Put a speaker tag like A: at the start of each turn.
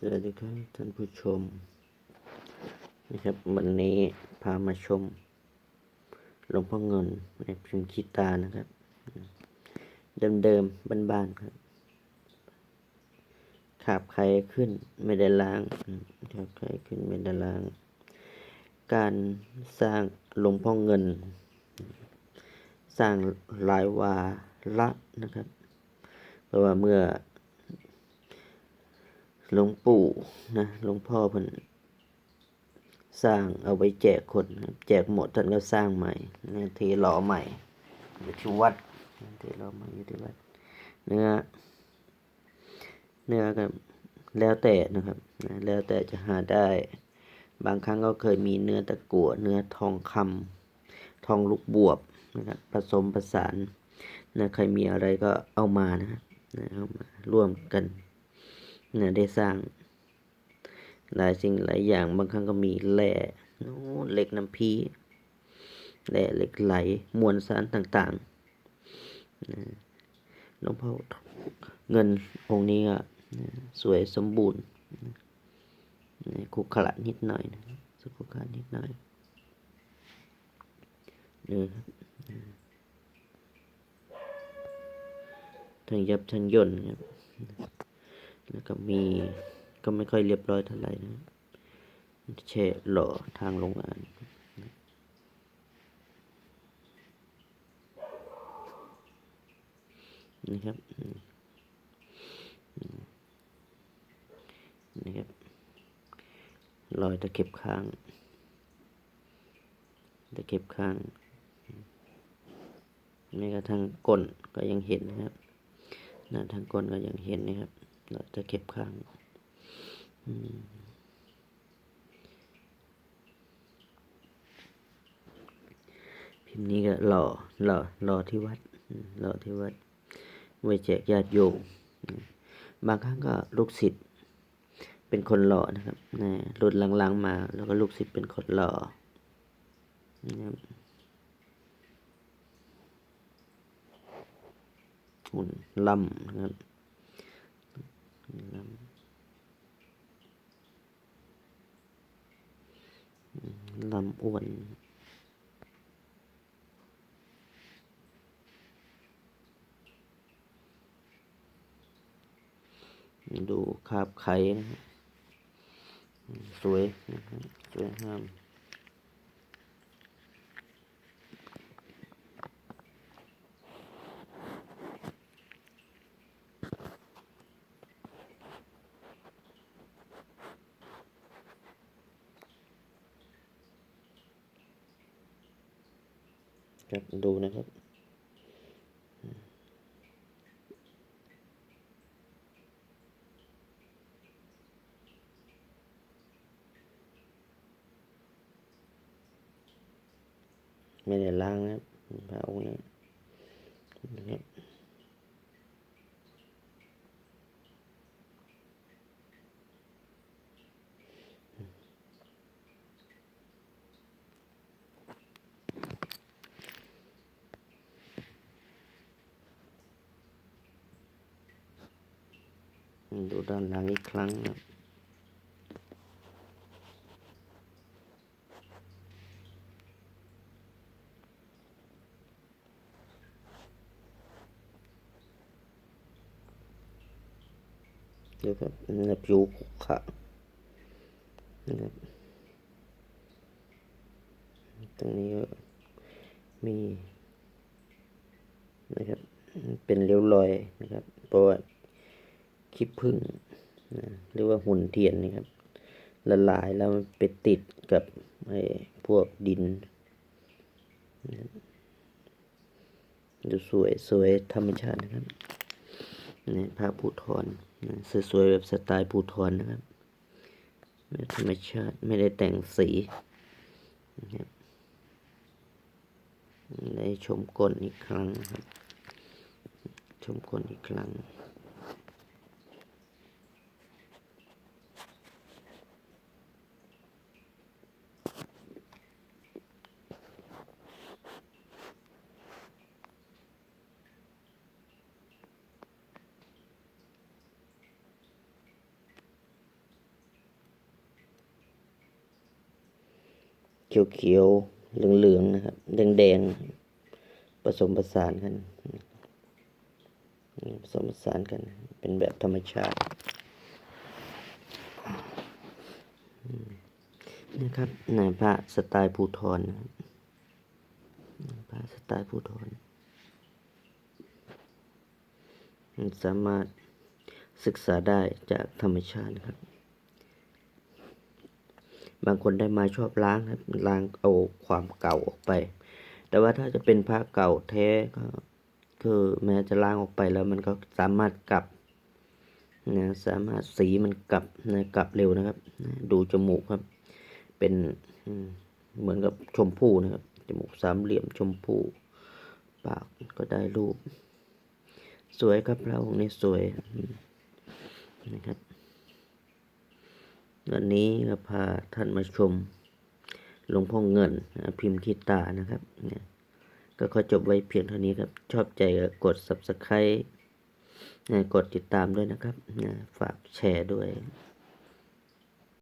A: สวัสดีครับท่านผู้ชม นะครับ วันนี้พามาชมหลวงพ่อเงินในพิมพ์คีตานะครับ เดิมๆบ้านๆครับขาบใครขึ้นไม่ได้ล้างขาบใครขึ้นไม่ได้ล้าง การสร้างหลวงพ่อเงิน สร้างหลายวาระนะครับ เพราะว่าเมื่อ หลวงปู่นะหลวงพ่อเพิ่นสร้างเอาไว้แจกคนแจกหมดท่านก็สร้างใหม่เนะเทหล่อใหม่อยู่ที่วัดเทหล่อใหม่อยู่ที่วัด เนื้อ เนื้อก็แล้วแต่นะครับแล้วแต่จะหาได้ บางครั้งก็เคยมีเนื้อตะกั่วเนื้อทองคำทองลูกบวบนะครับผสมผสานนะใครมีอะไรก็เอามานะครับนะเอามาร่วมกัน เนี่ยได้สร้าง หลายสิ่งหลายอย่าง บางครั้งก็มีแร่โน้เหล็กน้ำพีแร่เหล็กไหลมวลสารต่างๆนะหลวงพ่อเงินองค์นี้ก็นะสวยสมบูรณ์นะคุกขระนิดหน่อยนะสุขุขระนิดหน่อยนี่ครับทั้งยับทั้งย่นครับ แล้วก็มีก็ไม่ค่อยเรียบร้อยเท่าไหร่นะแช่หล่อทางโรงงานนี่ครับนี่ครับรอยตะเข็บข้าง ตะเข็บข้างนี่ก็ทางก้นก็ยังเห็นนะครับหน้าทางก้นก็ยังเห็นนะครับ เราจะเก็บข้างพิมพ์นี้ก็หล่อหล่อหล่อที่วัดหล่อที่วัด ไว้แจกญาติโยมอืมบางครั้งก็ลูกศิษย์เป็นคนหล่อนะครับนะรุ่นหลังๆมา แล้วก็ลูกศิษย์เป็นคนหล่อนะครับหุ่นล่ำนะครับ ลำ ลำอ้วนดูคาบไข่นะครสวยนะครับสวยงาม ครับดูนะครับไม่ได้ล้างนะครับพระองค์นี้นะครับ ดูด้านหลังอีกครั้งนะครับเดี๋ยวครับนี่นะผิวขรุขระนะครับตรงนี้ก็มีนะครับเป็นเลี้ยวรอยนะครับเพราะว่า ขี้ผึ้งนะหรือว่าหุ่นเทียนนะครับ ละลายแล้วไปติดกับไอ้พวกดินดูสวยสวยธรรมชาตินะครับนี่พระภูทรนะสวยๆแบบสไตล์ภูทรนะครับแบบธรรมชาติไม่ได้แต่งสีนะครับได้ชมก้นอีกครั้งนะครับ ชมก้นอีกครั้ง เขียวๆเหลืองๆนะครับแดงๆผสมผสานกันผสมผสานกัน เป็นแบบธรรมชาตินะครับนายพระสไตล์ภูทรนะครับพระสไตล์ภูทรสามารถศึกษาได้จากธรรมชาตินะครับ บางคนได้มาชอบล้างครับล้างเอาความเก่าออกไป แต่ว่าถ้าจะเป็นผ้าเก่าแท้ก็คือแม้จะล้างออกไปแล้วมันก็สามารถกลับนะสามารถสีมันกลับนะกลับเร็วนะครับ ดูจมูกครับ เป็นเหมือนกับชมพู่นะครับ จมูกสามเหลี่ยมชมพู่ปากก็ได้รูป สวยครับพระองค์นี้สวยนะครับ วันนี้ก็พาท่านมาชมหลวงพ่อเงินพิมพ์คิตานะครับเนี่ยก็ขอจบไว้เพียงเท่านี้ครับ ชอบใจก็กด subscribe กดติดตามด้วยนะครับ ฝากแชร์ด้วย